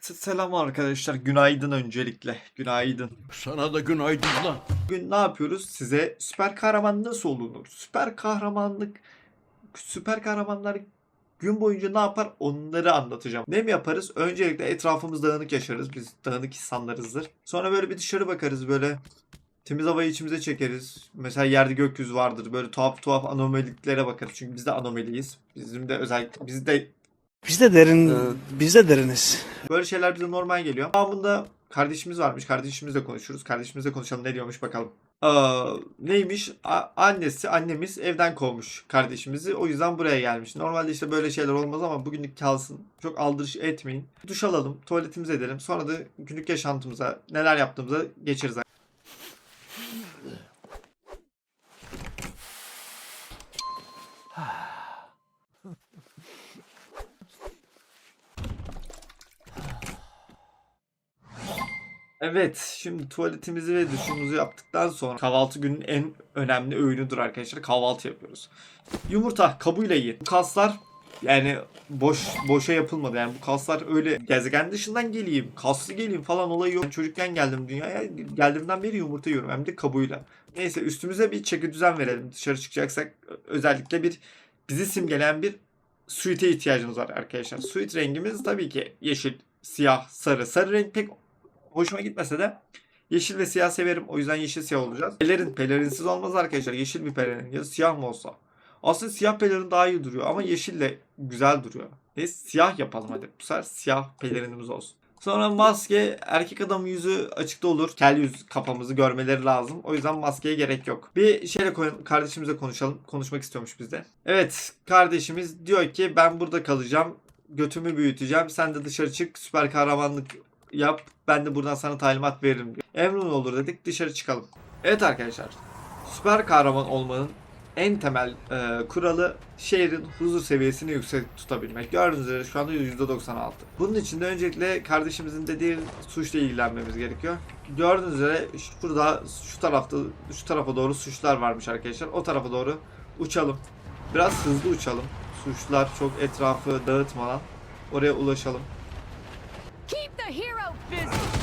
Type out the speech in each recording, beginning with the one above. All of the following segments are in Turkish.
Selam arkadaşlar. Günaydın öncelikle. Günaydın. Sana da günaydın lan. Bugün ne yapıyoruz? Size süper kahraman nasıl olunur? Süper kahramanlık süper kahramanlar gün boyunca ne yapar onları anlatacağım. Ne mi yaparız? Öncelikle etrafımız dağınık yaşarız. Biz dağınık insanlarızdır. Sonra böyle bir dışarı bakarız böyle temiz havayı içimize çekeriz. Mesela yerde gökyüzü vardır. Böyle tuhaf tuhaf anomaliklere bakarız. Çünkü biz de anomaliyiz. Bizim de özellikle biz de Biz de derin, Ee, biz de deriniz. Böyle şeyler bize normal geliyor. Devamında kardeşimiz varmış. Kardeşimizle konuşuruz. Kardeşimizle konuşalım ne diyormuş bakalım. Aa, neymiş? A- annesi, annemiz evden kovmuş kardeşimizi. O yüzden buraya gelmiş. Normalde işte böyle şeyler olmaz ama bugünlük kalsın. Çok aldırış etmeyin. Duş alalım, tuvaletimizi edelim. Sonra da günlük yaşantımıza, neler yaptığımıza geçeriz. Evet, şimdi tuvaletimizi ve duşumuzu yaptıktan sonra kahvaltı günün en önemli öğünüdür arkadaşlar. Kahvaltı yapıyoruz. Yumurta kabuğuyla yiyin. Bu kaslar yani boş boşa yapılmadı. Yani bu kaslar öyle gezegen dışından geleyim, kaslı geleyim falan olayı yok. Ben çocukken geldim dünyaya. Geldiğimden beri yumurta yiyorum hem de kabuğuyla. Neyse üstümüze bir çeki düzen verelim. Dışarı çıkacaksak özellikle bir bizi simgeleyen bir suite ihtiyacımız var arkadaşlar. Suite rengimiz tabii ki yeşil, siyah, sarı. Sarı renk pek hoşuma gitmese de yeşil ve siyah severim. O yüzden yeşil siyah olacağız. Pelerin, pelerinsiz olmaz arkadaşlar. Yeşil bir pelerin ya siyah mı olsa. Aslında siyah pelerin daha iyi duruyor ama yeşille güzel duruyor. Neyse siyah yapalım hadi. Bu sefer siyah pelerinimiz olsun. Sonra maske erkek adamın yüzü açıkta olur. Kel yüz kafamızı görmeleri lazım. O yüzden maskeye gerek yok. Bir şeyle koy- kardeşimizle konuşalım. Konuşmak istiyormuş bizde. Evet kardeşimiz diyor ki ben burada kalacağım. Götümü büyüteceğim. Sen de dışarı çık süper kahramanlık yap. Ben de buradan sana talimat veririm diyor. Emrin olur dedik dışarı çıkalım. Evet arkadaşlar. Süper kahraman olmanın en temel e, kuralı şehrin huzur seviyesini yüksek tutabilmek. Gördüğünüz üzere şu anda %96. Bunun için de öncelikle kardeşimizin dediği suçla ilgilenmemiz gerekiyor. Gördüğünüz üzere şurada şu tarafta şu tarafa doğru suçlar varmış arkadaşlar. O tarafa doğru uçalım. Biraz hızlı uçalım. Suçlar çok etrafı dağıtmadan oraya ulaşalım. Keep the hero busy.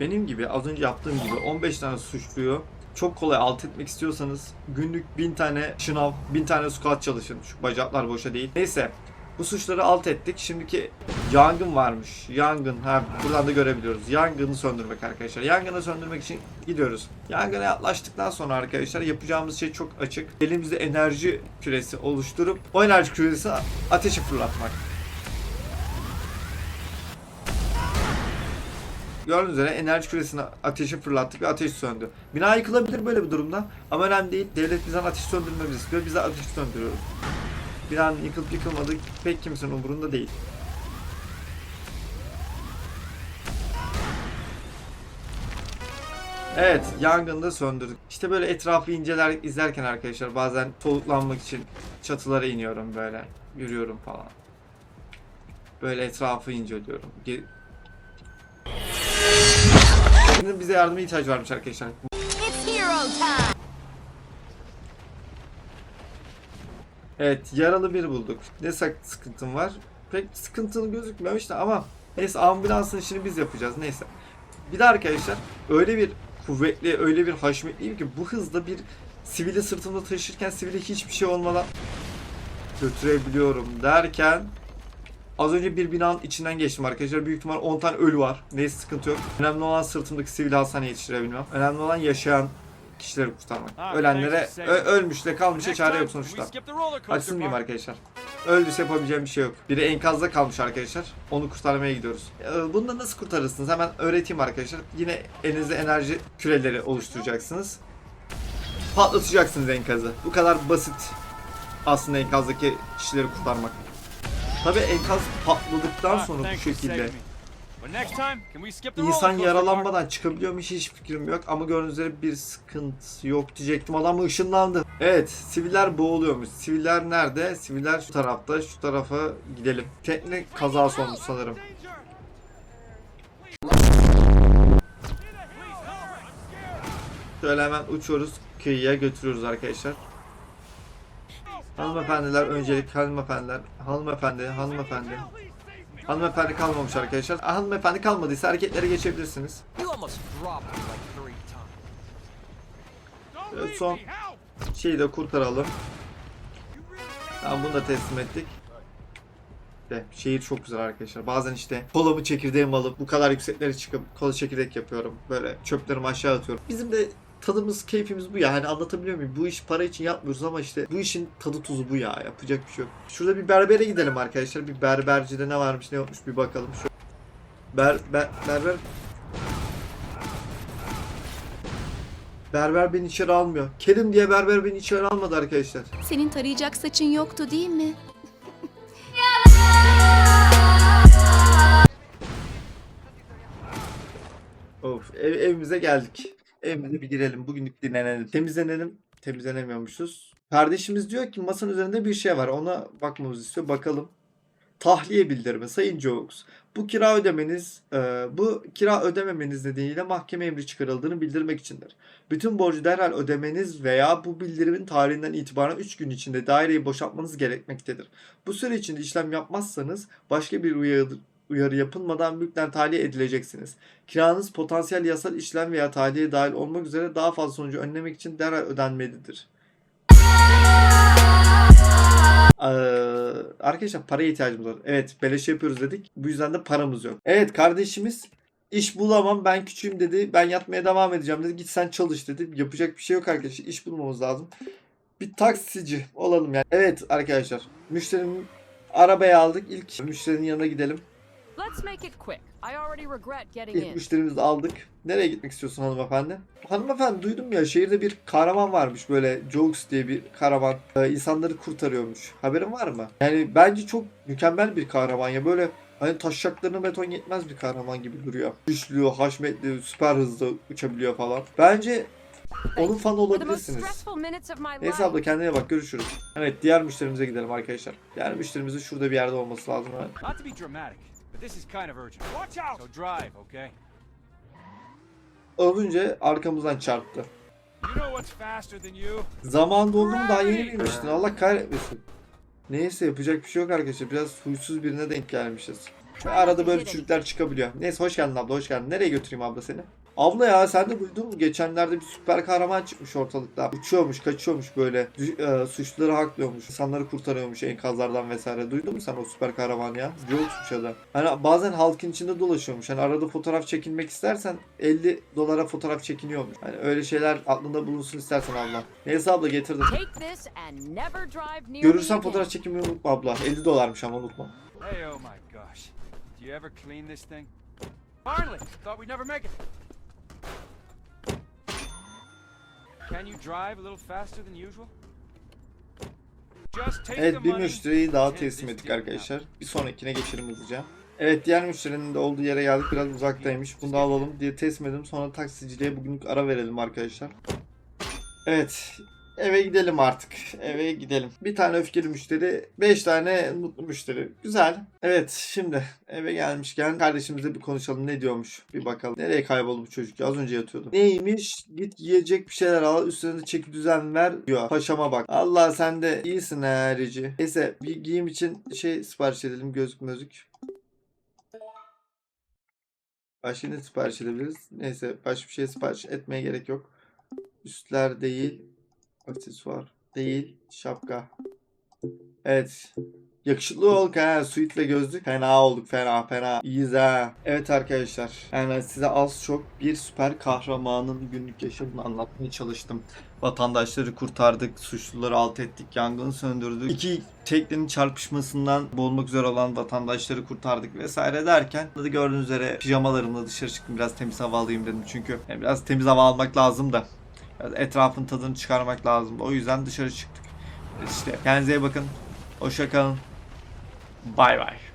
Benim gibi az önce yaptığım gibi 15 tane suçluyu çok kolay alt etmek istiyorsanız günlük 1000 tane şınav, 1000 tane squat çalışın. Şu bacaklar boşa değil. Neyse bu suçları alt ettik. Şimdiki yangın varmış. Yangın. Ha buradan da görebiliyoruz. Yangını söndürmek arkadaşlar. Yangını söndürmek için gidiyoruz. Yangına yaklaştıktan sonra arkadaşlar yapacağımız şey çok açık. Elimizde enerji küresi oluşturup o enerji küresine ateşi fırlatmak. Gördüğünüz üzere enerji küresine ateşi fırlattık ve ateş söndü. Bina yıkılabilir böyle bir durumda ama önemli değil. Devlet bizden ateş söndürmemizi istiyor. Biz de ateş söndürüyoruz. Binanın yıkılıp yıkılmadığı pek kimsenin umurunda değil. Evet, yangını da söndürdük. İşte böyle etrafı inceler izlerken arkadaşlar bazen soluklanmak için çatılara iniyorum böyle. Yürüyorum falan. Böyle etrafı inceliyorum. Şimdi bize yardıma ihtiyaç varmış arkadaşlar. Evet yaralı bir bulduk. Ne sıkıntım var? Pek sıkıntılı gözükmemiş de ama neyse ambulansın işini biz yapacağız neyse. Bir de arkadaşlar öyle bir kuvvetli öyle bir haşmetliyim ki bu hızda bir sivili sırtımda taşırken sivile hiçbir şey olmadan götürebiliyorum derken Az önce bir binanın içinden geçtim arkadaşlar. Büyük ihtimal 10 tane ölü var. Neyse sıkıntı yok. Önemli olan sırtımdaki sivil hastaneye yetiştirebilmem. Önemli olan yaşayan kişileri kurtarmak. Ölenlere ö- ölmüşle kalmışa çare yok sonuçta. Açsın mıyım arkadaşlar? Öldüyse yapabileceğim bir şey yok. Biri enkazda kalmış arkadaşlar. Onu kurtarmaya gidiyoruz. Bunu da nasıl kurtarırsınız? Hemen öğreteyim arkadaşlar. Yine elinizde enerji küreleri oluşturacaksınız. Patlatacaksınız enkazı. Bu kadar basit aslında enkazdaki kişileri kurtarmak. Tabi enkaz patladıktan Ah, sonra bu şekilde İnsan yaralanmadan çıkabiliyor mu hiç fikrim yok ama gördüğünüz üzere bir sıkıntı yok diyecektim adam ışınlandı. Evet siviller boğuluyormuş. Siviller nerede? Siviller şu tarafta şu tarafa gidelim. Tekne kazası olmuş sanırım. Şöyle hemen uçuyoruz kıyıya götürüyoruz arkadaşlar. Hanımefendiler öncelik hanımefendiler hanımefendi hanımefendi Hanımefendi kalmamış arkadaşlar. Hanımefendi kalmadıysa hareketlere geçebilirsiniz. Evet, son şeyi de kurtaralım. Tamam bunu da teslim ettik. De, şehir çok güzel arkadaşlar. Bazen işte kolamı çekirdeğimi alıp bu kadar yükseklere çıkıp kola çekirdek yapıyorum. Böyle çöplerimi aşağı atıyorum. Bizim de tadımız, keyfimiz bu ya. Hani anlatabiliyor muyum? Bu iş para için yapmıyoruz ama işte bu işin tadı tuzu bu ya. Yapacak bir şey yok. Şurada bir berbere gidelim arkadaşlar. Bir berbercide ne varmış ne yokmuş bir bakalım. Şu ber, ber, berber Berber beni içeri almıyor. Kerim diye berber beni içeri almadı arkadaşlar. Senin tarayacak saçın yoktu değil mi? Of ev, evimize geldik. Evimize bir girelim. Bugünlük dinlenelim. Temizlenelim. Temizlenemiyormuşuz. Kardeşimiz diyor ki masanın üzerinde bir şey var. Ona bakmamızı istiyor. Bakalım. Tahliye bildirimi Sayın Jokes. Bu kira ödemeniz, e, bu kira ödememeniz nedeniyle mahkeme emri çıkarıldığını bildirmek içindir. Bütün borcu derhal ödemeniz veya bu bildirimin tarihinden itibaren 3 gün içinde daireyi boşaltmanız gerekmektedir. Bu süre içinde işlem yapmazsanız başka bir uyarı, yapılmadan mülkten tahliye edileceksiniz. Kiranız potansiyel yasal işlem veya tahliye dahil olmak üzere daha fazla sonucu önlemek için derhal ödenmelidir. Ee, arkadaşlar paraya ihtiyacımız var. Evet beleş yapıyoruz dedik. Bu yüzden de paramız yok. Evet kardeşimiz iş bulamam ben küçüğüm dedi. Ben yatmaya devam edeceğim dedi. Git sen çalış dedi. Yapacak bir şey yok arkadaşlar. İş bulmamız lazım. Bir taksici olalım yani. Evet arkadaşlar. Müşterinin arabayı aldık. İlk müşterinin yanına gidelim. Let's make it quick. I already regret getting İlk in. müşterimizi aldık. Nereye gitmek istiyorsun hanımefendi? Hanımefendi duydum ya şehirde bir kahraman varmış böyle Jokes diye bir kahraman. Ee, insanları kurtarıyormuş. Haberin var mı? Yani bence çok mükemmel bir kahraman ya böyle hani taşacaklarına beton yetmez bir kahraman gibi duruyor. Güçlü, haşmetli, süper hızlı uçabiliyor falan. Bence onun most olabilirsiniz. stressful minutes of my Neyse abla kendine bak görüşürüz. Evet diğer müşterimize gidelim arkadaşlar. Diğer müşterimizin şurada bir yerde olması lazım. Evet. This is kind of urgent. Watch out! So drive, okay? Az önce arkamızdan çarptı. You know what's faster than you? Zaman doldu mu daha yeni bilmiştin. Allah kahretmesin. Neyse yapacak bir şey yok arkadaşlar. Biraz huysuz birine denk gelmişiz. Ve arada böyle çocuklar çıkabiliyor. Neyse hoş geldin abla hoş geldin. Nereye götüreyim abla seni? Abla ya sen de duydun mu? Geçenlerde bir süper kahraman çıkmış ortalıkta. Uçuyormuş, kaçıyormuş böyle. Dü- e, suçluları haklıyormuş. insanları kurtarıyormuş enkazlardan vesaire. Duydun mu sen o süper kahraman ya? Jokes'muş adam. Hani bazen halkın içinde dolaşıyormuş. Hani arada fotoğraf çekilmek istersen 50 dolara fotoğraf çekiniyormuş. Hani öyle şeyler aklında bulunsun istersen abla. Neyse abla getirdim. Görürsen fotoğraf çekmeyi unutma abla. 50 dolarmış ama unutma. Hey, oh my gosh. Do you ever clean this thing? Finally! Thought we'd never make it. Can you drive a little faster than usual? Evet bir müşteriyi daha teslim ettik arkadaşlar. Bir sonrakine geçelim hızlıca. Evet diğer müşterinin de olduğu yere geldik. Biraz uzaktaymış. Bunu da alalım diye teslim edelim. Sonra taksiciliğe bugünlük ara verelim arkadaşlar. Evet. Eve gidelim artık. Eve gidelim. Bir tane öfkeli müşteri, 5 tane mutlu müşteri. Güzel. Evet şimdi eve gelmişken kardeşimizle bir konuşalım. Ne diyormuş? Bir bakalım. Nereye kayboldu bu çocuk? Az önce yatıyordu. Neymiş? Git yiyecek bir şeyler al. Üstüne de çeki düzen ver diyor. Paşama bak. Allah sen de iyisin ha Rici. Neyse bir giyim için şey sipariş edelim. Gözlük mözük. Başka ne sipariş edebiliriz? Neyse başka bir şey sipariş etmeye gerek yok. Üstler değil. Aksesuar değil. Şapka. Evet. Yakışıklı olduk ha. Suit'le gözlük. Fena olduk. Fena fena. İyiyiz ha. Evet arkadaşlar. Yani size az çok bir süper kahramanın günlük yaşamını anlatmaya çalıştım. Vatandaşları kurtardık. Suçluları alt ettik. Yangını söndürdük. İki teknenin çarpışmasından boğulmak üzere olan vatandaşları kurtardık vesaire derken gördüğünüz üzere pijamalarımla dışarı çıktım. Biraz temiz hava alayım dedim çünkü. Yani biraz temiz hava almak lazım da. Etrafın tadını çıkarmak lazım. O yüzden dışarı çıktık. İşte kendinize iyi bakın. Hoşça kalın. Bay bay.